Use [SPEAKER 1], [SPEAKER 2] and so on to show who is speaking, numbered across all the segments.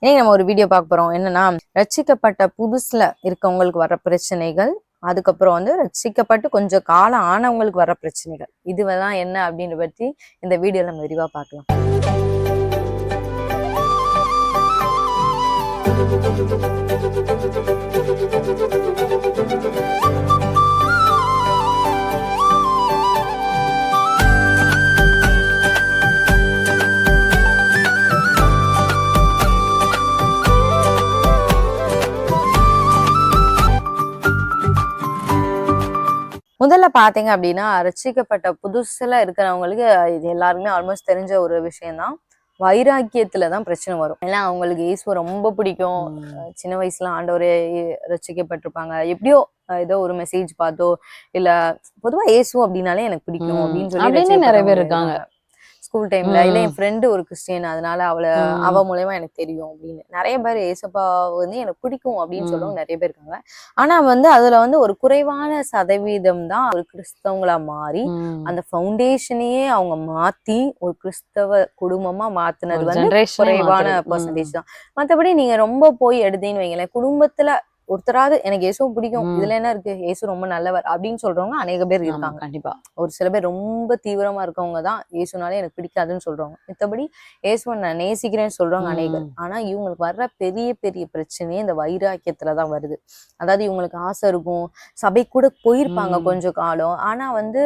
[SPEAKER 1] இன்னைக்கு நம்ம ஒரு வீடியோ பார்க்க போறோம். என்னன்னா ரட்சிக்கப்பட்ட புதுசுல இருக்கவங்களுக்கு வர பிரச்சனைகள் அதுக்கப்புறம் வந்து ரட்சிக்கப்பட்டு கொஞ்சம் காலம் ஆனவங்களுக்கு வர பிரச்சனைகள். இதுவெல்லாம் என்ன அப்படின்ற பத்தி இந்த வீடியோல நம்ம விரிவா பார்க்கலாம். முதல்ல பாத்தீங்க அப்படின்னா ரட்சிக்கப்பட்ட புதுசுல இருக்கிறவங்களுக்கு இது எல்லாருமே ஆல்மோஸ்ட் தெரிஞ்ச ஒரு விஷயம்தான். வைராக்கியத்துல தான் பிரச்சனை வரும். ஏன்னா அவங்களுக்கு இயேசுவை ரொம்ப பிடிக்கும். சின்ன வயசுல ஆண்டவரே ரசிக்கப்பட்டிருப்பாங்க. எப்படியோ ஏதோ ஒரு மெசேஜ் பார்த்தோ இல்ல பொதுவா இயேசு அப்படின்னாலே எனக்கு பிடிக்கும். அப்படின்னு சொல்லி
[SPEAKER 2] நிறைய பேர் இருக்காங்க.
[SPEAKER 1] ஸ்கூல் டைம்ல இல்ல. என் ஃப்ரெண்டு ஒரு கிறிஸ்டியன் அதனால அவளை. அவ மூலயமா எனக்கு தெரியும் அப்படின்னு நிறைய பேர் ஏசப்பா வந்து எனக்கு பிடிக்கும் அப்படின்னு
[SPEAKER 2] ம்.
[SPEAKER 1] சொல்றவங்க நிறைய பேர் இருக்காங்க ஆனா வந்து அதுல வந்து ஒரு குறைவான சதவீதம் தான் ஒரு கிறிஸ்தவங்களா மாறி அந்த ஃபவுண்டேஷனையே அவங்க மாத்தி ஒரு கிறிஸ்தவ குடும்பமா மாத்துனது வந்து குறைவான பர்சன்டேஜ் தான் மத்தபடி நீங்க ரொம்ப போய் எடுத்தீங்கன்னு வைங்களேன் குடும்பத்துல ஒருத்தராவது எனக்கு இயேசு பிடிக்கும். இதுல என்ன இருக்கு? இயேசு ரொம்ப நல்லவர் அப்படின்னு சொல்றவங்க அநேக பேர் இருக்காங்க.
[SPEAKER 2] கண்டிப்பா.
[SPEAKER 1] ஒரு சில பேர் ரொம்ப தீவிரமா இருக்கவங்க தான் இயேசுனாலே எனக்கு பிடிக்காதுன்னு சொல்றவங்க. மத்தபடி இயேசுவை நான் நேசிக்கிறேன்னு சொல்றவங்க அநேகர். ஆனா இவங்களுக்கு வர்ற பெரிய பெரிய பிரச்சனையே இந்த வைராக்கியத்துல தான் வருது. அதாவது இவங்களுக்கு ஆசை இருக்கும். சபை கூட போயிருப்பாங்க
[SPEAKER 2] ம்.
[SPEAKER 1] கொஞ்ச காலம். ஆனா வந்து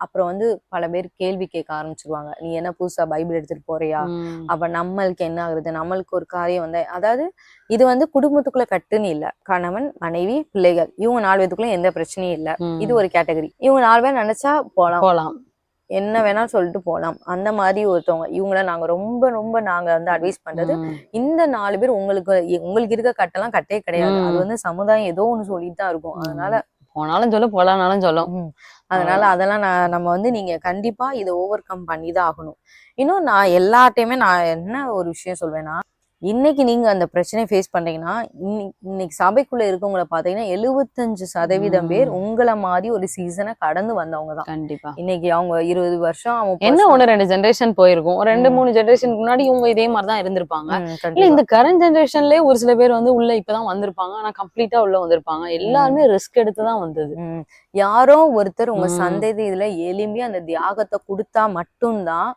[SPEAKER 1] அப்புறம் வந்து பல பேர் கேள்வி கேட்க ஆரம்பிச்சிருவாங்க. நீ என்ன புதுசா பைபிள் எடுத்துட்டு போறியா. அப்ப நம்மளுக்கு என்ன ஆகுறது நம்மளுக்கு ஒரு காரியம் வந்து அதாவது இது வந்து குடும்பத்துக்குள்ள கட்டுன்னு இல்ல. கணவன் மனைவி பிள்ளைகள். இவங்க நாலு பேத்துக்குள்ள எந்த பிரச்சனையும் இல்ல. இது ஒரு கேட்டகரி. இவங்க நாலு பேர் நினைச்சா போலாம்.
[SPEAKER 2] போலாம்.
[SPEAKER 1] என்ன வேணாலும் சொல்லிட்டு போலாம். அந்த மாதிரி ஒருத்தவங்க. இவங்கள நாங்க ரொம்ப ரொம்ப நாங்க வந்து அட்வைஸ் பண்றது. இந்த நாலு பேர் உங்களுக்கு உங்களுக்கு இருக்க கட்டெல்லாம் கட்டே கிடையாது. அது வந்து சமுதாயம் ஏதோ ஒண்ணு சொல்லிட்டு தான் இருக்கும் அதனால
[SPEAKER 2] போனாலும் சொல்லும் போலானாலும் சொல்லும்.
[SPEAKER 1] அதனால அதெல்லாம் நான் நம்ம வந்து நீங்க கண்டிப்பா இதை ஓவர் கம் பண்ணி தான் ஆகணும். இன்னும் நான் எல்லார்ட்டையுமே நான் என்ன ஒரு விஷயம் சொல்வேன்னா இன்னைக்கு நீங்க அந்த பிரச்சனையை ஃபேஸ் பண்றீங்கன்னா இன்னைக்கு இன்னைக்கு சபைக்குள்ள இருக்கவங்கள பாத்தீங்கன்னா எழுபத்தஞ்சு சதவீதம் பேர். உங்களை மாதிரி ஒரு சீசனை கடந்து வந்தவங்க தான்
[SPEAKER 2] கண்டிப்பா
[SPEAKER 1] இன்னைக்கு அவங்க இருபது வருஷம் அவங்க
[SPEAKER 2] என்ன ஒண்ணு ரெண்டு ஜெனரேஷன் போயிருக்கும் ஒரு ரெண்டு. மூணு ஜெனரேஷனுக்கு முன்னாடி இவங்க இதே மாதிரி தான் இருந்திருப்பாங்க இல்ல. இந்த கரண்ட் ஜெனரேஷன்லயே ஒரு சில பேர் வந்து உள்ள இப்பதான் வந்திருப்பாங்க ஆனா கம்ப்ளீட்டா உள்ள வந்திருப்பாங்க எல்லாருமே ரிஸ்க் எடுத்து தான் வந்தது.
[SPEAKER 1] யாரோ ஒருத்தர் உங்க. சந்ததி இதுல எளிமையா அந்த தியாகத்தை கொடுத்தா மட்டும்தான்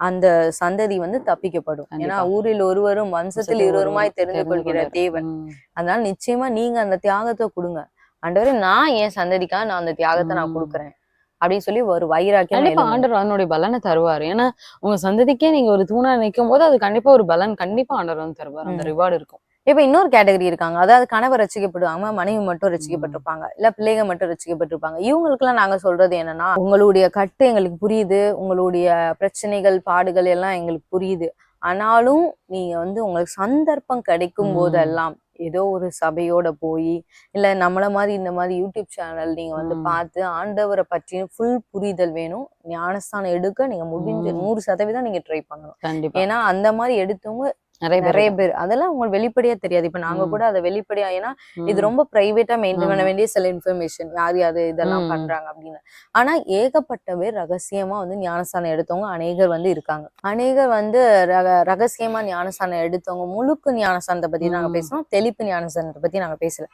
[SPEAKER 1] அந்த சந்ததி வந்து தப்பிக்கப்படும் ஏன்னா. ஊரில் ஒருவரும் வம்சத்தில் இருவருமாய் தெரிந்து கொள்கிற தேவன். அதனால நிச்சயமா நீங்க அந்த தியாகத்தை கொடுங்க ஆண்டவரே நான் என் சந்ததிக்காக நான் அந்த தியாகத்தை நான். கொடுக்குறேன் அப்படின்னு சொல்லி ஒரு வைராக்கியம்
[SPEAKER 2] கண்டிப்பா ஆண்டவர் அதனுடைய பலனை தருவாரு ஏன்னா உங்க சந்ததிக்கே நீங்க ஒரு தூணா நிக்கும் போது அது கண்டிப்பா ஒரு பலன் கண்டிப்பா ஆண்டவர் வந்து தருவார் அந்த. ரிவார்டு இருக்கும்
[SPEAKER 1] இப்ப இன்னொரு கேட்டகரி இருக்காங்க. அதாவது கணவர் ரசிக்கப்படுவாங்க மனைவி மட்டும் ரசிக்கப்பட்டிருப்பாங்க இல்ல பிள்ளைங்க மட்டும் ரசிக்கப்பட்டிருப்பாங்க. இவங்களுக்கெல்லாம் நாங்க சொல்றது என்னன்னா உங்களுடைய கட்டு எங்களுக்கு புரியுது உங்களுடைய பிரச்சனைகள் பாடுகள் எல்லாம் எங்களுக்கு புரியுது. ஆனாலும் நீங்க வந்து உங்களுக்கு சந்தர்ப்பம் கிடைக்கும். போதெல்லாம் ஏதோ ஒரு சபையோட போய் இல்ல நம்மள மாதிரி இந்த மாதிரி யூடியூப் சேனல் நீங்க வந்து. பார்த்து ஆண்டவரை பற்றின ஃபுல் புரிதல் வேணும். ஞானஸ்தானம் எடுக்க நீங்க முடிஞ்ச. நூறு சதவீதம் நீங்க ட்ரை பண்ணணும். ஏன்னா அந்த மாதிரி எடுத்தவங்க
[SPEAKER 2] நிறைய பேர்
[SPEAKER 1] நிறைய பேர் அதெல்லாம் உங்களுக்கு வெளிப்படையா தெரியாது இப்ப நாங்க. கூட அதை வெளிப்படையா ஏன்னா இது. ரொம்ப பிரைவேட்டா மெயின்டைன் பண்ண. வேண்டிய சில இன்ஃபர்மேஷன் யார் யாரு இதெல்லாம். பண்றாங்க அப்படின்னு ஆனா ஏகப்பட்ட பேர் ரகசியமா வந்து ஞானஸ்தானம் எடுத்தவங்க அநேகர் வந்து இருக்காங்க அநேகர் வந்து ரக ரகசியமா ஞானஸ்தானம் எடுத்தவங்க முழுக்கு ஞானஸ்தானத்தை பத்தி நாங்க. பேசுறோம் தெளிப்பு ஞானஸ்தானத்தை பத்தி நாங்க பேசல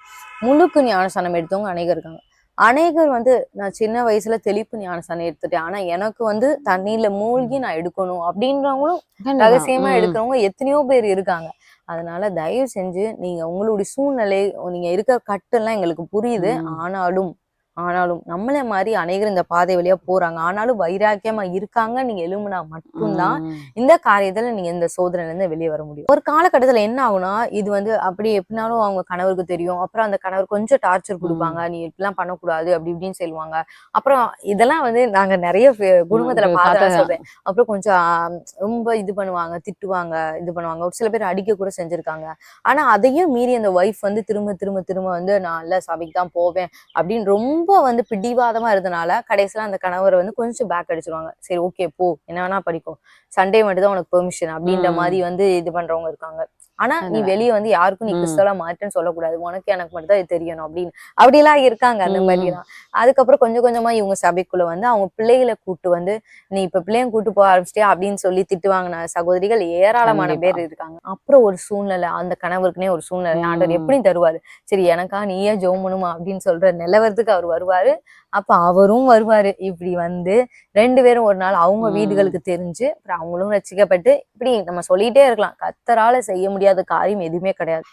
[SPEAKER 1] முழுக்கு ஞானஸ்தானம் எடுத்தவங்க அநேகர் இருக்காங்க அநேகர் வந்து நான் சின்ன வயசுல தெளிப்பு ஞானஸ்தானம் எடுத்துட்டேன் ஆனா எனக்கு வந்து தண்ணியில மூழ்கி நான் எடுக்கணும் அப்படின்றவங்களும். ரகசியமா. எடுக்கிறவங்க எத்தனையோ பேர் இருக்காங்க அதனால தயவு செஞ்சு நீங்க உங்களுடைய சூழ்நிலை நீங்க இருக்கிற கட்டெல்லாம் எங்களுக்கு புரியுது. ஆனாலும் ஆனாலும் நம்மள மாதிரி அநேகர் இந்த பாதை வழியா போறாங்க. ஆனாலும் வைராக்கியமா இருக்காங்க. நீங்க எழும்புனா மட்டும்தான். இந்த காரியத்துல நீங்க இந்த சோதனையில இருந்து வெளியே வர முடியும். ஒரு காலகட்டத்துல என்ன ஆகும்னா இது வந்து அப்படி எப்படினாலும் அவங்க கணவருக்கு தெரியும். அப்புறம் அந்த கணவர் கொஞ்சம் டார்ச்சர் கொடுப்பாங்க. நீ இப்படிலாம் பண்ணக்கூடாது அப்படி இப்படின்னு சொல்லுவாங்க. அப்புறம் இதெல்லாம் வந்து நாங்க நிறைய குடும்பத்துல பார்த்து. சொல்றேன். அப்புறம் கொஞ்சம் ரொம்ப இது பண்ணுவாங்க திட்டுவாங்க இது பண்ணுவாங்க. ஒரு சில பேர் அடிக்க கூட செஞ்சிருக்காங்க. ஆனா அதையும் மீறி அந்த ஒய்ஃப் வந்து திரும்ப திரும்ப திரும்ப வந்து நான் இல்ல சபைக்கு தான் போவேன் அப்படின்னு ரொம்ப வந்து பிடிவாதமா இருந்தனால கடைசியில அந்த கணவரை வந்து கொஞ்சம் பேக் அடிச்சிருவாங்க. சரி ஓகே போ. என்ன வேணா படிக்கும் சண்டே மட்டும் தான் உனக்கு பெர்மிஷன் அப்படின்ற. மாதிரி வந்து இது பண்றவங்க இருக்காங்க. ஆனா நீ. வெளியே வந்து யாருக்கும் நீ
[SPEAKER 2] ம்.
[SPEAKER 1] கிறிஸ்தவலா மாட்டேன்னு சொல்லக்கூடாது உனக்கு எனக்கு மட்டும் தான் தெரியணும் அப்படின்னு அப்படிலாம் இருக்காங்க அந்த
[SPEAKER 2] ம்.
[SPEAKER 1] மாதிரி எல்லாம் அதுக்கப்புறம் கொஞ்சம் கொஞ்சமா இவங்க சபைக்குள்ள வந்து அவங்க பிள்ளைகளை கூட்டு வந்து நீ இப்ப பிள்ளைங்க கூட்டு போக ஆரம்பிச்சிட்டியா அப்படின்னு சொல்லி திட்டுவாங்க சகோதரிகள் ஏராளமான. பேர் இருக்காங்க அப்புறம் ஒரு சூழ்நிலை அந்த கணவருக்குனே ஒரு சூழ்நிலை ஆண்டவர். எப்படி தருவாரு சரி எனக்கா நீயே ஜெபம் பண்ணுமா அப்படின்னு சொல்ற நிலவரத்துக்கு அவர் வருவாரு அப்ப அவரும் வருவாரு இப்படி வந்து ரெண்டு பேரும் ஒரு நாள் அவங்க. வீடுகளுக்கு தெரிஞ்சு அப்புறம் அவங்களும் ரசிக்கப்பட்டு இப்படி நம்ம சொல்லிட்டே இருக்கலாம் கத்தரால செய்ய முடியாத காரியம் எதுவுமே கிடையாது.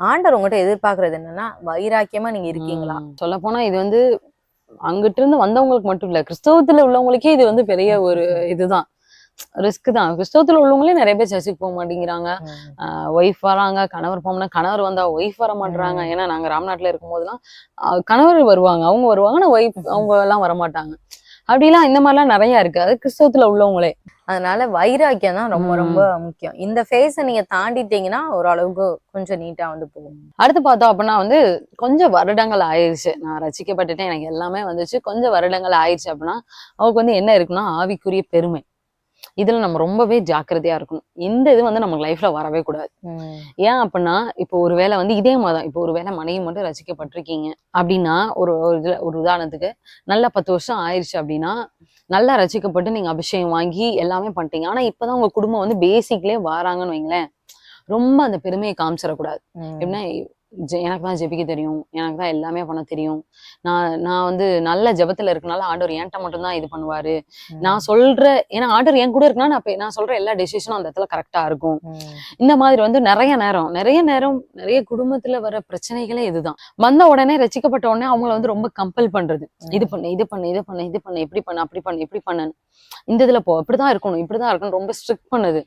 [SPEAKER 1] ஆண்டவர் உங்ககிட்ட எதிர்பார்க்கறது என்னன்னா வைராக்கியமா நீங்க இருக்கீங்களா?
[SPEAKER 2] சொல்ல போனா இது வந்து அங்கிட்டு இருந்து வந்தவங்களுக்கு மட்டும் இல்ல கிறிஸ்தவத்துல உள்ளவங்களுக்கே இது வந்து பெரிய ஒரு இதுதான். ரிஸ்க் தான். கிறிஸ்தவத்துல உள்ளவங்களே நிறைய பேர் சர்ச்சுக்கு போக மாட்டேங்கிறாங்க. ஒய்ஃப் வராங்க கணவர் போகணும்னா கணவர் வந்தா ஒய்ஃப் வர மாட்டாங்க. ஏன்னா நாங்க ராம்நாட்டுல இருக்கும் போதெல்லாம் கணவர் வருவாங்க. அவங்க வருவாங்க ஆனா ஒய்ஃப் அவங்க எல்லாம் வர மாட்டாங்க. அப்படிலாம் இந்த மாதிரிலாம் நிறைய இருக்கு. அது கிறிஸ்தவத்துல உள்ளவங்களே.
[SPEAKER 1] அதனால வைராக்கியம் தான் ரொம்ப. ரொம்ப முக்கியம். இந்த ஃபேஸை நீங்க தாண்டிட்டீங்கன்னா ஓரளவுக்கு கொஞ்சம் நீட்டா வந்து போகும்.
[SPEAKER 2] அடுத்து பார்த்தோம் அப்படின்னா வந்து கொஞ்சம் வருடங்கள் ஆயிடுச்சு நான் ரசிக்கப்பட்டுட்டேன். எனக்கு எல்லாமே வந்துச்சு. கொஞ்சம் வருடங்கள் ஆயிடுச்சு அப்படின்னா அவருக்கு வந்து என்ன இருக்குன்னா ஆவிக்குரிய பெருமை. இதுல நம்ம ரொம்பவே ஜாக்கிரதையா இருக்கணும். இந்த இது வந்து நமக்கு லைஃப்ல வரவே கூடாது. ஏன் அப்படின்னா இப்போ ஒரு வேளை வந்து இதே மாதிரி இப்போ ஒரு வேளை மனைவி மட்டும் ரசிக்கப்பட்டிருக்கீங்க அப்படின்னா ஒரு ஒரு இதுல ஒரு உதாரணத்துக்கு நல்லா பத்து வருஷம் ஆயிடுச்சு அப்படின்னா நல்லா ரசிக்கப்பட்டு நீங்க அபிஷேகம் வாங்கி எல்லாமே பண்ணிட்டீங்க. ஆனா இப்பதான் உங்க குடும்பம் வந்து பேசிக்லயே வராங்கன்னு வைங்களேன். ரொம்ப அந்த பெருமையை காமிச்சிடக்கூடாது. எப்படின்னா எனக்கு தான் ஜெபிக்க தெரியும். எனக்கு தான் எல்லாமே பண்ண தெரியும். நான் நான் வந்து நல்ல ஜெபத்துல இருக்கனால ஆண்டவர் என்கிட்ட மட்டும் தான் இது பண்ணுவாரு. நான் சொல்ற ஏன்னா ஆண்டவர் என் கூட இருக்குன்னா நான் நான் சொல்ற எல்லா டெசிஷனும் அந்த இடத்துல கரெக்டா இருக்கும். இந்த மாதிரி வந்து நிறைய நேரம் நிறைய நேரம் நிறைய குடும்பத்துல வர பிரச்சனைகளே இதுதான். வந்த உடனே ரசிக்கப்பட்ட உடனே அவங்கள வந்து ரொம்ப கம்பல் பண்றது. இது பண்ணு இது பண்ணு இது பண்ணு இது பண்ணு இப்படி பண்ணு அப்படி பண்ணு இப்படி பண்ணு இந்த இதுல போ இப்படிதான் இருக்கணும் இப்படிதான் இருக்கணும் ரொம்ப ஸ்ட்ரிக்ட் பண்ணுது.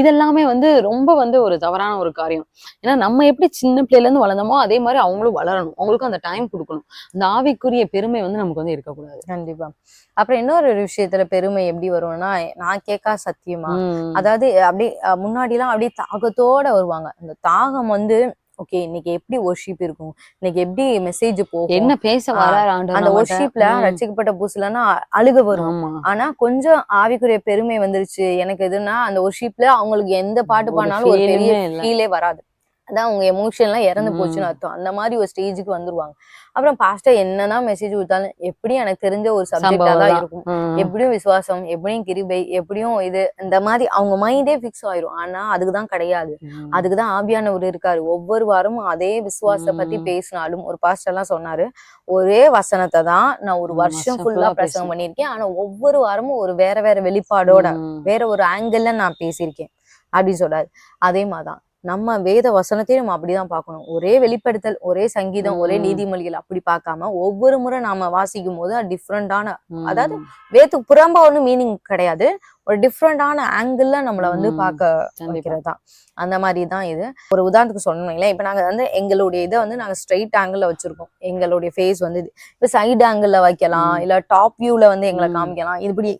[SPEAKER 2] இதெல்லாமே வந்து ரொம்ப வந்து ஒரு தவறான ஒரு காரியம். ஏன்னா நம்ம எப்படி சின்ன பிள்ளையில இருந்து வளர்ந்தோமோ அதே மாதிரி அவங்களும் வளரணும். அவங்களுக்கும் அந்த டைம் கொடுக்கணும். அந்த ஆவிக்குரிய பெருமை வந்து நமக்கு வந்து இருக்கக்கூடாது.
[SPEAKER 1] கண்டிப்பா. அப்புறம் இன்னொரு விஷயத்துல பெருமை எப்படி வரும்னா நான் கேட்கா சத்தியமா? அதாவது அப்படி முன்னாடிலாம் அப்படியே தாகத்தோட வருவாங்க. அந்த தாகம் வந்து ஓகே இன்னைக்கு எப்படி ஒர்ஷிப் இருக்கும்? இன்னைக்கு எப்படி மெசேஜ் போகும்?
[SPEAKER 2] என்ன பேச வராரு ஆண்டவர்
[SPEAKER 1] அந்த? ஒர்ஷிப்ல ரசிக்கப்பட்ட புதுசுலன்னா அழுக வரும். ஆனா கொஞ்சம் ஆவிக்குரிய பெருமை வந்துருச்சு. எனக்கு எதுன்னா அந்த ஒர்ஷிப்ல அவங்களுக்கு எந்த பாட்டு பாடினாலும் ஒரு பெரிய. ஃபீலே வராது. அதான் அவங்க எமோஷன் எல்லாம் இறந்து. போச்சுன்னு அர்த்தம். அந்த மாதிரி ஒரு ஸ்டேஜுக்கு வந்துருவாங்க. அப்புறம் பாஸ்டர் என்னதான் மெசேஜ் கொடுத்தாலும் எப்படியும் எனக்கு தெரிஞ்ச ஒரு சப்ஜெக்டா தான். இருக்கும். எப்படியும் விசுவாசம் எப்படியும் கிருபை எப்படியும் இது இந்த மாதிரி அவங்க மைண்டே ஃபிக்ஸ் ஆயிரும். ஆனா அதுக்குதான் கிடையாது. அதுக்குதான் ஆவியானவர் இருக்காரு. ஒவ்வொரு வாரமும் அதே விசுவாசத்தை பத்தி. பேசினாலும் ஒரு பாஸ்டர் எல்லாம் சொன்னாரு ஒரே வசனத்தை தான் நான் ஒரு வருஷம் ஃபுல்லா பிரசங்கம். பண்ணியிருக்கேன். ஆனா ஒவ்வொரு வாரமும் ஒரு வேற வேற வெளிப்பாடோட வேற ஒரு ஆங்கிள் நான் பேசியிருக்கேன். அப்படின்னு சொல்றாரு. அதே மாதிரிதான். நம்ம வேத வசனத்தையும் நம்ம அப்படிதான் பார்க்கணும். ஒரே வெளிப்படுத்தல் ஒரே சங்கீதம் ஒரே. நீதிமொழிகள் அப்படி பார்க்காம ஒவ்வொரு முறை நாம வாசிக்கும் போது டிஃப்ரெண்டான அதாவது வேத்துக்கு புறம்பா ஒன்றும் மீனிங் கிடையாது. ஒரு டிஃப்ரெண்டான ஆங்கிள் நம்மள வந்து. பார்க்க வைக்கிறது தான் அந்த மாதிரி தான் இது. ஒரு உதாரணத்துக்கு சொன்னீங்களே இப்போ நாங்க வந்து எங்களுடைய இதை வந்து நாங்க ஸ்ட்ரைட் ஆங்கிள் வச்சிருக்கோம். எங்களுடைய ஃபேஸ் வந்து இது. இப்போ சைடு ஆங்கிள் வைக்கலாம். இல்ல டாப் வியூல வந்து எங்களை. காமிக்கலாம். இப்படி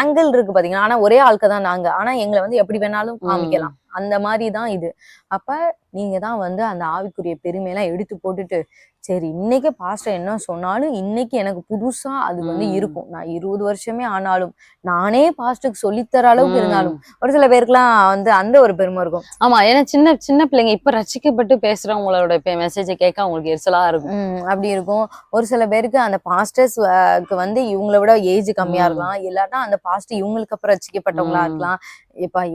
[SPEAKER 1] ஆங்கிள் இருக்கு பாத்தீங்கன்னா ஆனா ஒரே ஆளுக்கு தான் நாங்க. ஆனா எங்களை வந்து எப்படி வேணாலும். காமிக்கலாம். அந்த மாதிரி தான் இது. அப்ப நீங்க தான் வந்து அந்த ஆவிக்குரிய பெருமையெல்லாம் எடுத்து போட்டுட்டு சரி இன்னைக்கு பாஸ்டர் என்ன சொன்னாலும் இன்னைக்கு எனக்கு புதுசா அது வந்து. இருக்கும். நான் இருபது வருஷமே ஆனாலும் நானே பாஸ்டருக்கு சொல்லித்தர அளவுக்கு இருந்தாலும் ஒரு சில பேருக்குலாம் வந்து அந்த ஒரு பெருமை இருக்கும்.
[SPEAKER 2] ஆமா ஏன்னா சின்ன சின்ன பிள்ளைங்க இப்ப ரசிக்கப்பட்டு பேசுறவங்களோட மெசேஜை கேட்க அவங்களுக்கு எரிச்சலா இருக்கும்.
[SPEAKER 1] அப்படி இருக்கும். ஒரு சில பேருக்கு அந்த பாஸ்டர்ஸ்க்கு வந்து இவங்கள விட ஏஜ் கம்மியா. இருக்கலாம். இல்லாட்டா அந்த பாஸ்டர் இவங்களுக்கு அப்புறம் ரசிக்கப்பட்டவங்களா. இருக்கலாம். இப்ப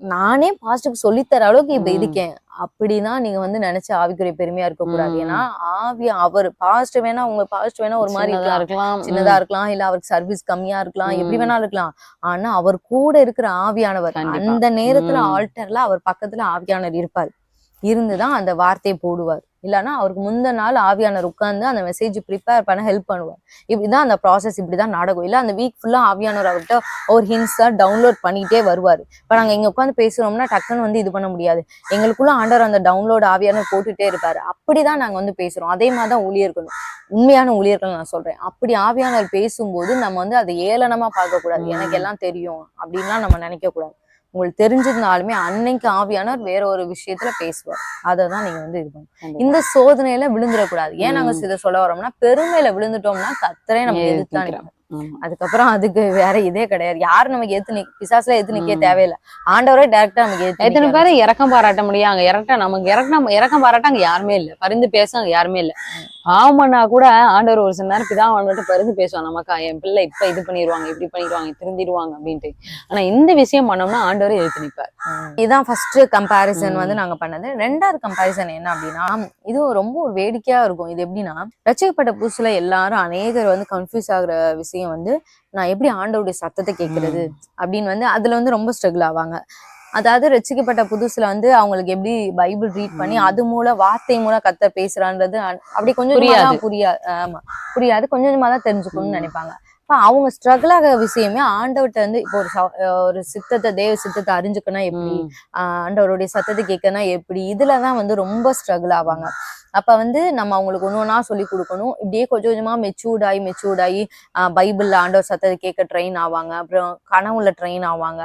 [SPEAKER 1] நானே பாஸ்டருக்கு சொல்லித்தர அளவுக்கு இப்ப. இருக்கேன் அப்படின்னா நீங்க வந்து நினைச்ச ஆவிக்குரிய பெருமையா இருக்க கூடாது. ஏன்னா ஆவி அவர் பாஸ்டர் வேணா உங்க பாஸ்டர் வேணா ஒரு மாதிரி இருக்கலாம் சின்னதா இருக்கலாம் இல்ல அவருக்கு சர்வீஸ் கம்மியா இருக்கலாம் எப்படி. வேணாலும் இருக்கலாம் ஆனா அவர் கூட இருக்கிற ஆவியானவர். அந்த நேரத்துல. ஆல்டர்ல அவர் பக்கத்துல ஆவியானவர் இருப்பார் இருந்துதான் அந்த வார்த்தையை போடுவார் இல்லைன்னா அவருக்கு முந்த நாள் ஆவியானர் உட்காந்து அந்த மெசேஜ் ப்ரிப்பேர் பண்ண ஹெல்ப் பண்ணுவார். இப்படிதான் அந்த ப்ராசஸ் இப்படிதான் நடக்கும். இல்லை அந்த வீக் ஃபுல்லா ஆவியானவர் அவர்கிட்ட ஒரு ஹின்ஸ் தான் டவுன்லோட் பண்ணிட்டே வருவார். இப்போ நாங்கள் இங்க உட்காந்து பேசுறோம்னா டக்குன்னு வந்து இது பண்ண முடியாது. எங்களுக்குள்ள ஆண்டவர் அந்த டவுன்லோட் ஆவியானவர் போட்டுட்டே இருப்பாரு. அப்படிதான் நாங்கள் வந்து பேசுறோம். அதே மாதிரி தான் ஊழியர்களும். உண்மையான ஊழியர்கள் நான் சொல்றேன். அப்படி ஆவியானவர் பேசும்போது நம்ம வந்து அதை ஏளனமா பார்க்க கூடாது எனக்கு எல்லாம் தெரியும். அப்படின்லாம் நம்ம நினைக்க கூடாது உங்களுக்கு தெரிஞ்சிருந்தாலுமே அன்னைக்கு ஆவியானவர் வேற ஒரு விஷயத்துல பேசுவார் அதை தான் நீங்க வந்து இது
[SPEAKER 2] கண்டிப்பா.
[SPEAKER 1] இந்த சோதனையில விழுந்துடக்கூடாது ஏன் நாங்க. இதை சொல்ல வரோம்னா பெருமையில விழுந்துட்டோம்னா கத்தரே நம்ம எதிர்த்தான். அதுக்கப்புறம் அதுக்கு வேற இதே கிடையாது. யாரும் நமக்கு எத்து நிக்க பிசாசுல எத்து நிக்க. தேவையில்லை. ஆண்டவரே டேரக்டா நமக்கு ஏத்து
[SPEAKER 2] எத்தனை பேரை இறக்கம் பாராட்ட முடியும். அங்க இறக்க நமக்கு இறக்கம் இறக்கம் பாராட்ட அங்க யாருமே இல்ல. பரிந்து பேச அங்க யாருமே இல்ல. ஆமாண்ணா கூட ஆண்டவர் ஒரு சில நேரம் பிதா வந்துட்டு பரிந்து பேசுவான். நமக்கா என் பிள்ளை இப்ப இது பண்ணிடுவாங்க இப்படி பண்ணிடுவாங்க திருந்திடுவாங்க அப்படின்ட்டு. ஆனா இந்த விஷயம் பண்ணோம்னா ஆண்டவரை எழுத்து நிப்பார்.
[SPEAKER 1] ம். இதுதான் ஃபர்ஸ்ட் கம்பாரிசன். வந்து நாங்க பண்ணது. ரெண்டாவது கம்பாரிசன் என்ன அப்படின்னா இது ரொம்ப ஒரு வேடிக்கையா இருக்கும். இது எப்படின்னா ரசிக்கப்பட்ட புதுசுல எல்லாரும் அநேகர் வந்து கன்ஃபியூஸ் ஆகுற விஷயம் வந்து நான் எப்படி ஆண்டவருடைய சத்தத்தை கேட்கறது அப்படின்னு வந்து அதுல வந்து ரொம்ப ஸ்ட்ரகிள் ஆவாங்க அதாவது ரசிக்கப்பட்ட புதுசுல வந்து அவங்களுக்கு எப்படி பைபிள் ரீட் பண்ணி. அது மூலம் வார்த்தை மூலம் கத்த பேசுறான்றது அப்படி கொஞ்சம்
[SPEAKER 2] புரியாது.
[SPEAKER 1] புரியாது ஆமா புரியாது கொஞ்சம் கொஞ்சமா தான் தெரிஞ்சுக்கணும்னு. நினைப்பாங்க அப்ப அவங்க ஸ்ட்ரகிள் ஆகிற விஷயமே ஆண்டவர்கிட்ட வந்து இப்போ ஒரு ஒரு சித்தத்தை தேவ சித்தத்தை அறிஞ்சுக்கணும் எப்படி? ஆண்டவருடைய சத்தத்தை கேட்கணும் எப்படி? இதுலதான் வந்து ரொம்ப ஸ்ட்ரகிள் ஆவாங்க. அப்ப வந்து நம்ம அவங்களுக்கு ஒண்ணு ஒண்ணா சொல்லி கொடுக்கணும். இப்படியே கொஞ்சம் கொஞ்சமா மெச்சூர்ட் ஆகி மெச்சூர்ட் ஆகி ஆஹ் பைபிள்ல ஆண்டவர் சத்தத்தை கேட்க ட்ரெயின் ஆவாங்க. அப்புறம் கனவுல ட்ரெயின் ஆவாங்க.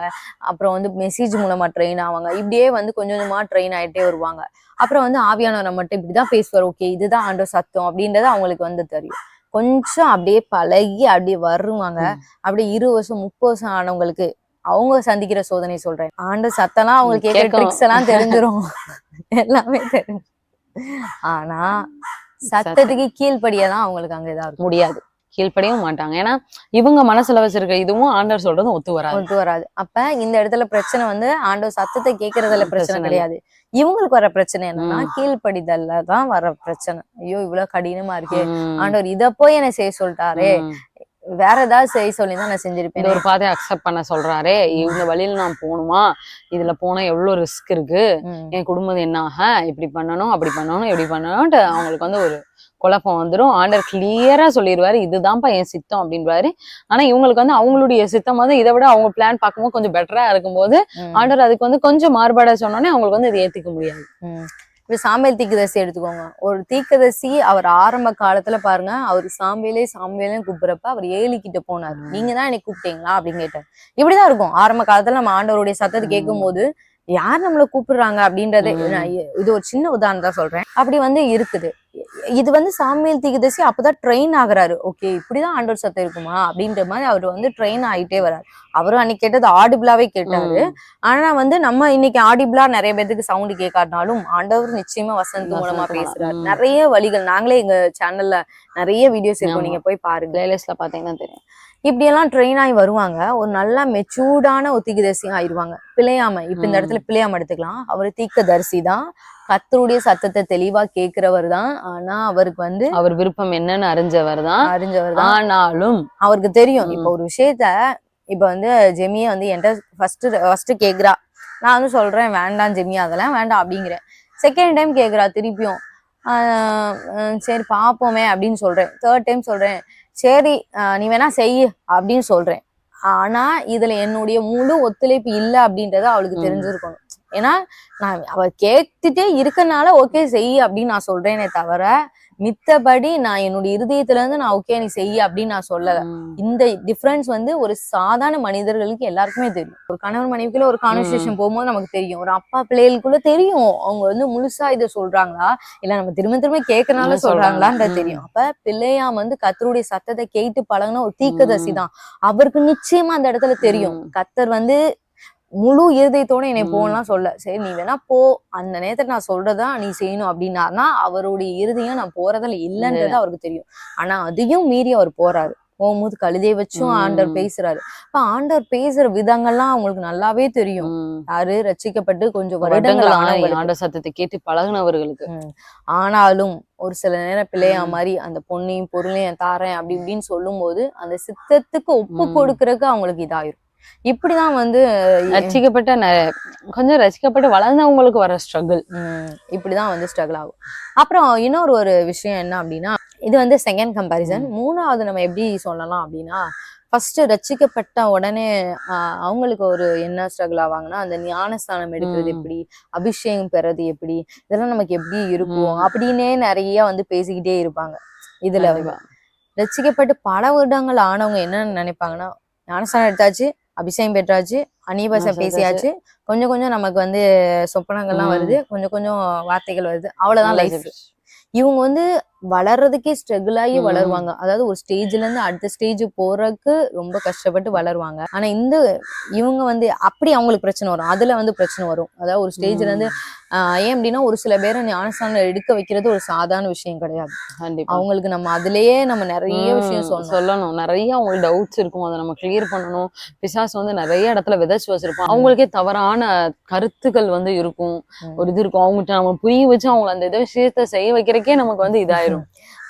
[SPEAKER 1] அப்புறம் வந்து மெசேஜ் மூலமா ட்ரெயின் ஆவாங்க. இப்படியே வந்து கொஞ்சம் கொஞ்சமா ட்ரெயின் ஆயிட்டே வருவாங்க. அப்புறம் வந்து ஆவியானவரை மட்டும் இப்படிதான் பேசுவார். ஓகே இதுதான் ஆண்டவர் சத்தம். அப்படின்றது அவங்களுக்கு வந்து தெரியும். கொஞ்சம் அப்படியே பழகி அப்படியே வருவாங்க. அப்படியே இரு வருஷம் முப்பது வருஷம் ஆனவங்களுக்கு அவங்க சந்திக்கிற சோதனை சொல்றேன். ஆண்டு சத்தம்லாம் அவங்களுக்கு கேட்கிற. ட்ரிக்ஸ் எல்லாம் தெரிஞ்சிரும். எல்லாமே தெரியும். ஆனா சத்தத்துக்கு கீழ்ப்படியதான் அவங்களுக்கு அங்க இதா
[SPEAKER 2] முடியாது. கீழ்ப்படியவும் மாட்டாங்க. ஏன்னா இவங்க மனசுல வச்சிருக்க இதுவும் ஆண்டவர் சொல்றதும் ஒத்து வராது.
[SPEAKER 1] ஒத்து வராது. அப்ப இந்த இடத்துல பிரச்சனை வந்து ஆண்டவர் சத்தத்தை கேட்கறதுல பிரச்சனை. கிடையாது. இவங்களுக்கு வர பிரச்சனை என்னன்னா. கீழ்ப்படிதல்ல தான் வர பிரச்சனை ஐயோ இவ்வளவு கடினமா இருக்கே. ஆண்டவர் இத போய் என்ன செய்ய சொல்லிட்டாரே. வேற ஏதாவது செய்ய சொல்லி தான் நான் செஞ்சிருப்பேன்.
[SPEAKER 2] ஒரு பாதையை அக்செப்ட் பண்ண சொல்றாரே இந்த வழியில நான் போகணுமா? இதுல போனா எவ்வளவு ரிஸ்க் இருக்கு. என் குடும்பம் என்ன ஆக? இப்படி பண்ணணும் அப்படி பண்ணணும் இப்படி பண்ணணும்ட்டு அவங்களுக்கு வந்து ஒரு குழப்பம் வந்துடும் ஆண்டர் கிளியரா சொல்லிடுவாரு இதுதான்ப்பா என் சித்தம் அப்படின்றாரு ஆனா இவங்களுக்கு வந்து அவங்களுடைய சித்தம் வந்து இதை விட அவங்க பிளான் பார்க்கும்போது கொஞ்சம் பெட்டரா இருக்கும்போது. ஆண்டர் அதுக்கு வந்து கொஞ்சம் மாறுபாடா சொன்னோடனே அவங்களுக்கு வந்து இதை ஏத்துக்க முடியாது.
[SPEAKER 1] இப்ப சாம்பேல் தீக்கதரிசி எடுத்துக்கோங்க ஒரு தீக்கதரிசி அவர் ஆரம்ப காலத்துல பாருங்க அவர் சாம்பேலே சாம்பேலே கூப்பிடுறப்ப அவர் ஏலி கிட்ட போனார். நீங்க தான் என்னை கூப்பிட்டீங்களா அப்படின்னு கேட்டார் இப்படிதான் இருக்கும் ஆரம்ப காலத்துல நம்ம ஆண்டவருடைய சத்தத்தை. கேட்கும் போது யார் நம்மள கூப்பிடுறாங்க அப்படின்றதே இது ஒரு சின்ன உதாரணம் தான் சொல்றேன். அப்படி வந்து இருக்குது. இது வந்து சாமியல் தீக்கதரிசி அப்பதான் ட்ரெயின் ஆகுறாரு. ஓகே இப்படிதான் ஆண்டவர் சத்தம் இருக்குமா? அப்படின்ற மாதிரி அவர் வந்து ட்ரெயின் ஆயிட்டே வராரு. அவரும் அன்னைக்கு கேட்டது ஆடிபிளாவே கேட்டாரு. ஆனா வந்து நம்ம இன்னைக்கு ஆடிபிளா நிறைய பேத்துக்கு சவுண்ட் கேட்காட்டினாலும் ஆண்டவர் நிச்சயமா வசந்த் மூலமா. பேசுறாரு. நிறைய வழிகள். நாங்களே எங்க சேனல்ல நிறைய வீடியோஸ் இருக்கும். நீங்க போய் பாருங்க.
[SPEAKER 2] பிளேலிஸ்ட்ல பாத்தீங்கன்னா தெரியும்.
[SPEAKER 1] இப்படி எல்லாம் ட்ரெயின் ஆகி வருவாங்க. ஒரு நல்ல மெச்சூர்டான ஒத்திகிதரிசியும் ஆயிருவாங்க பிழையாம. இப்ப இந்த. இடத்துல பிழையாம எடுத்துக்கலாம். அவர் தீர்க்கதரிசி தான். கத்தருடைய சத்தத்தை தெளிவா கேட்கிறவர் தான். ஆனா அவருக்கு வந்து
[SPEAKER 2] அவர் விருப்பம் என்னன்னு அறிஞ்சவர் தான்.
[SPEAKER 1] அறிஞ்சவர் தான்.
[SPEAKER 2] ஆனாலும்
[SPEAKER 1] அவருக்கு தெரியும். இப்ப ஒரு விஷயத்த இப்ப வந்து ஜெமிய வந்து என்கிட்ட ஃபர்ஸ்ட் ஃபர்ஸ்ட் கேக்குறா நான் வந்து சொல்றேன் வேண்டாம் ஜெமி அதெல்லாம் வேண்டாம் அப்படிங்கிறேன். செகண்ட் டைம் கேக்குறா திருப்பியும் சரி பாப்போமே அப்படின்னு சொல்றேன். தேர்ட் டைம் சொல்றேன். சரி ஆஹ் நீ வேணா செய் அப்படின்னு சொல்றேன் ஆனா இதுல என்னுடைய முழு ஒத்துழைப்பு இல்ல அப்படின்றத அவளுக்கு. தெரிஞ்சிருக்கணும் ஏன்னா நான் அவ கேட்டுட்டே இருக்கனால ஓகே செய் அப்படின்னு நான் சொல்றேனே தவிர மித்தபடி நான் என்னுடைய இருதயத்துல இருந்து நான் ஓகே நீ செய் அப்படின்னு நான் சொல்லல. இந்த டிஃபரன்ஸ் வந்து ஒரு சாதாரண மனிதர்களுக்கு எல்லாருக்குமே தெரியும் ஒரு கணவன் மனைவிக்குள்ள ஒரு கான்வர்சேஷன் போகும்போது நமக்கு தெரியும் ஒரு அப்பா பிள்ளைகளுக்குள்ள தெரியும் அவங்க வந்து முழுசா இதை சொல்றாங்களா இல்ல நம்ம திரும்ப திரும்ப கேட்கறனால. சொல்றாங்களான்றது. தெரியும் அப்ப பிள்ளையாம் வந்து கத்தருடைய சத்தத்தை கேட்டு பழகுன ஒரு தீக்கதரிசி
[SPEAKER 2] ம்.
[SPEAKER 1] தான் அவருக்கு நிச்சயமா அந்த இடத்துல தெரியும். கத்தர் வந்து முழு இருதயத்தோட என்னை. போகலாம் சொல்ல சரி நீ வேணா போ அந்த நேரத்துல நான் சொல்றதா நீ செய்யணும் அப்படின்னாருனா அவருடைய இருதயம் நான் போறதுல இல்லைன்றது அவருக்கு தெரியும் ஆனா அதையும் மீறி அவர் போறாரு போகும்போது கழுதை வச்சும்
[SPEAKER 2] ம்.
[SPEAKER 1] ஆண்டவர் பேசுறாரு அப்ப ஆண்டவர் பேசுற விதங்கள்லாம் அவங்களுக்கு நல்லாவே தெரியும். யாரு ரட்சிக்கப்பட்டு கொஞ்சம் வருடங்கள்.
[SPEAKER 2] ஆண்ட சத்தத்தை கேட்டு பழகுனவர்களுக்கு
[SPEAKER 1] ஆனாலும் ஒரு சில நேரம் பிள்ளையா. மாதிரி அந்த பொண்ணையும் பொருளையும் தாரேன் அப்படி இப்படின்னு சொல்லும்போது அந்த சித்தத்துக்கு ஒப்பு. கொடுக்கறதுக்கு அவங்களுக்கு இதாயிரும் இப்படிதான் வந்து
[SPEAKER 2] ரசிக்கப்பட்ட கொஞ்சம் ரசிக்கப்பட்டு வளர்ந்தவங்களுக்கு வர ஸ்ட்ரகிள்
[SPEAKER 1] இப்படிதான் வந்து ஸ்ட்ரகிள் ஆகும் அப்புறம் இன்னொரு ஒரு விஷயம் என்ன அப்படின்னா இது வந்து செகண்ட் கம்பாரிசன் மூணாவது நம்ம எப்படி சொல்லலாம் அப்படின்னா ஃபர்ஸ்ட் ரட்சிக்கப்பட்ட உடனே ஆஹ், அவங்களுக்கு ஒரு என்ன ஸ்ட்ரகிள் ஆவாங்கன்னா அந்த ஞானஸ்தானம் எடுக்கிறது. எப்படி அபிஷேகம் பெறது எப்படி இதெல்லாம் நமக்கு எப்படி இருக்கும். அப்படின்னே நிறைய வந்து பேசிக்கிட்டே இருப்பாங்க இதுல
[SPEAKER 2] கண்டிப்பா.
[SPEAKER 1] ரட்சிக்கப்பட்டு பல வருடங்கள் ஆனவங்க என்ன நினைப்பாங்கன்னா ஞானஸ்தானம் எடுத்தாச்சு அபிஷேகம் பெற்றாச்சு அந்நியபாசம்
[SPEAKER 2] ஆ,
[SPEAKER 1] பேசியாச்சு. கொஞ்சம் கொஞ்சம் நமக்கு வந்து சொப்பனங்கள்லாம். வருது. கொஞ்சம் கொஞ்சம் வார்த்தைகள் வருது. அவ்வளவுதான் லைஃப் இவங்க வந்து வளர்றதுக்கே ஸ்ட்ரகிள் ஆகி. வளருவாங்க. அதாவது ஒரு ஸ்டேஜ்ல இருந்து அடுத்த ஸ்டேஜ் போறதுக்கு ரொம்ப கஷ்டப்பட்டு வளருவாங்க. ஆனா இந்த இவங்க வந்து அப்படி அவங்களுக்கு பிரச்சனை வரும். அதுல வந்து பிரச்சனை வரும். அதாவது ஒரு ஸ்டேஜ்ல இருந்து ஏன் அப்படின்னா ஒரு சில பேரை ஞானஸ்தானம் எடுக்க வைக்கிறது ஒரு சாதாரண விஷயம் கிடையாது. அவங்களுக்கு நம்ம அதுலயே நம்ம நிறைய விஷயம் சொல்லணும்.
[SPEAKER 2] நிறைய அவங்களுக்கு டவுட்ஸ் இருக்கும். அதை நம்ம கிளியர் பண்ணணும். பிசாசு வந்து நிறைய இடத்துல விதைச்சு வச்சிருப்போம் அவங்களுக்கே தவறான கருத்துக்கள் வந்து இருக்கும். ஒரு இது இருக்கும். அவங்ககிட்ட நம்ம புரிய வச்சு அவங்கள அந்த இதை விஷயத்த செய்ய வைக்கிறக்கே நமக்கு வந்து இதாயிரும்.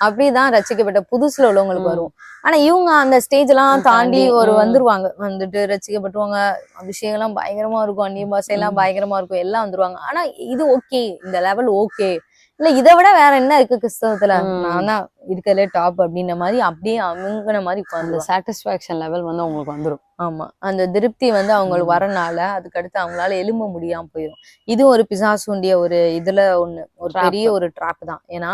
[SPEAKER 1] அப்படிதான் ரசிக்கப்பட்ட புதுசுல உள்ளவங்களுக்கு. வரும். ஆனா இவங்க அந்த ஸ்டேஜ் எல்லாம் தாண்டி ஒரு. வந்துருவாங்க. வந்துட்டு ரசிக்கப்பட்டுவாங்க விஷயங்கள்லாம் பயங்கரமா இருக்கும். அந்நிய பாஷையெல்லாம்
[SPEAKER 2] ம்.
[SPEAKER 1] பயங்கரமா இருக்கும். எல்லாம் வந்துருவாங்க. ஆனா இது ஓகே இந்த லெவல் ஓகே இல்ல இதை விட வேற என்ன இருக்கு கிறிஸ்தவத்துல. நான் தான் இருக்கிறதுல டாப் அப்படின்ற மாதிரி அப்படியே அமுங்கின மாதிரி
[SPEAKER 2] அந்த சாட்டிஸ்பாக்சன் லெவல் வந்து அவங்களுக்கு வந்துரும்
[SPEAKER 1] ஆமா அந்த திருப்தி வந்து அவங்களுக்கு. வரனால அதுக்கடுத்து அவங்களால எழும்ப முடியாம போயிடும் இது ஒரு பிசாசுண்டிய ஒரு இதுல ஒண்ணு ஒரு. பெரிய ஒரு ட்ராப் தான் ஏன்னா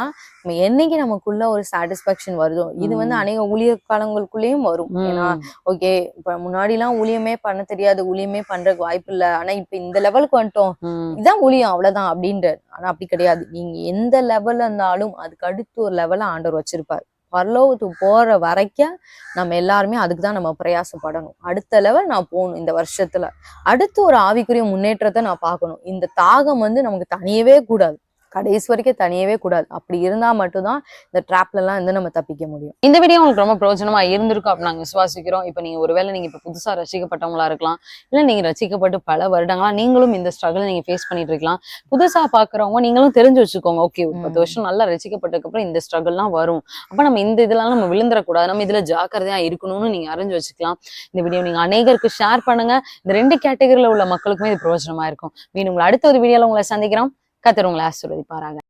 [SPEAKER 1] என்னைக்கு நமக்குள்ள ஒரு சாட்டிஸ்பாக்சன் வருதோ இது வந்து. அநேக ஊழிய காலங்களுக்குள்ளேயும் வரும் ஏன்னா. ஓகே இப்ப முன்னாடி எல்லாம் ஊழியமே பண்ண தெரியாது ஊழியமே பண்றதுக்கு வாய்ப்பு இல்ல ஆனா இப்ப இந்த லெவலுக்கு வந்துட்டோம்
[SPEAKER 2] ம்.
[SPEAKER 1] இதான் ஊழியம் அவ்வளவுதான் அப்படின்ற ஆனா அப்படி கிடையாது நீங்க எந்த லெவல்ல இருந்தாலும் அதுக்கு அடுத்து ஒரு லெவல்ல ஆண்டவர் வச்சிருப்பாரு. பரலோகத்துக்கு போற வரைக்கும் நம்ம எல்லாருமே அதுக்கு தான் நம்ம பிரயாசப்படணும். அடுத்த லெவல் நான் போகணும் இந்த வருஷத்துல. அடுத்து ஒரு ஆவிக்குரிய முன்னேற்றத்தை நான் பார்க்கணும். இந்த தாகம் வந்து நமக்கு தனியவே கூடாது. கடைசி வரைக்கும் தனியவே கூடாது. அப்படி இருந்தா மட்டும்தான் இந்த ட்ராப்ல எல்லாம் இருந்து நம்ம தப்பிக்க முடியும்.
[SPEAKER 2] இந்த வீடியோ உங்களுக்கு ரொம்ப பிரயோஜனமா இருந்திருக்கும் அப்படின்னு நாங்க விசுவாசிக்கிறோம். இப்ப நீங்க ஒருவேளை நீங்க இப்ப புதுசா ரசிக்கப்பட்டவங்களா இருக்கலாம். இல்ல நீங்க ரசிக்கப்பட்டு பல வருடங்களா நீங்களும் இந்த ஸ்ட்ரகிள் நீங்க ஃபேஸ் பண்ணிட்டு இருக்கலாம். புதுசா பாக்குறவங்க நீங்களும் தெரிஞ்சு வச்சுக்கோங்க. ஓகே ஒரு பத்து. வருஷம் நல்லா ரசிக்கப்பட்டதுக்கு அப்புறம் இந்த ஸ்ட்ரகிள்லாம் வரும். அப்ப நம்ம இந்த இதெல்லாம் நம்ம விழுந்துடக்கூடாது நம்ம இதுல ஜாக்கிரதையா இருக்கணும்னு நீங்க அறிஞ்சு வச்சுக்கலாம். இந்த வீடியோ நீங்க அநேகருக்கு ஷேர் பண்ணுங்க. இந்த ரெண்டு கேட்டகரியில உள்ள மக்களுக்குமே இது பிரயோஜனமா இருக்கும். மீண்டும் உங்களை அடுத்த ஒரு வீடியோல உங்களை சந்திக்கிறோம். கத்தர் உங்களை ஆசீர்வதிப்பாராக.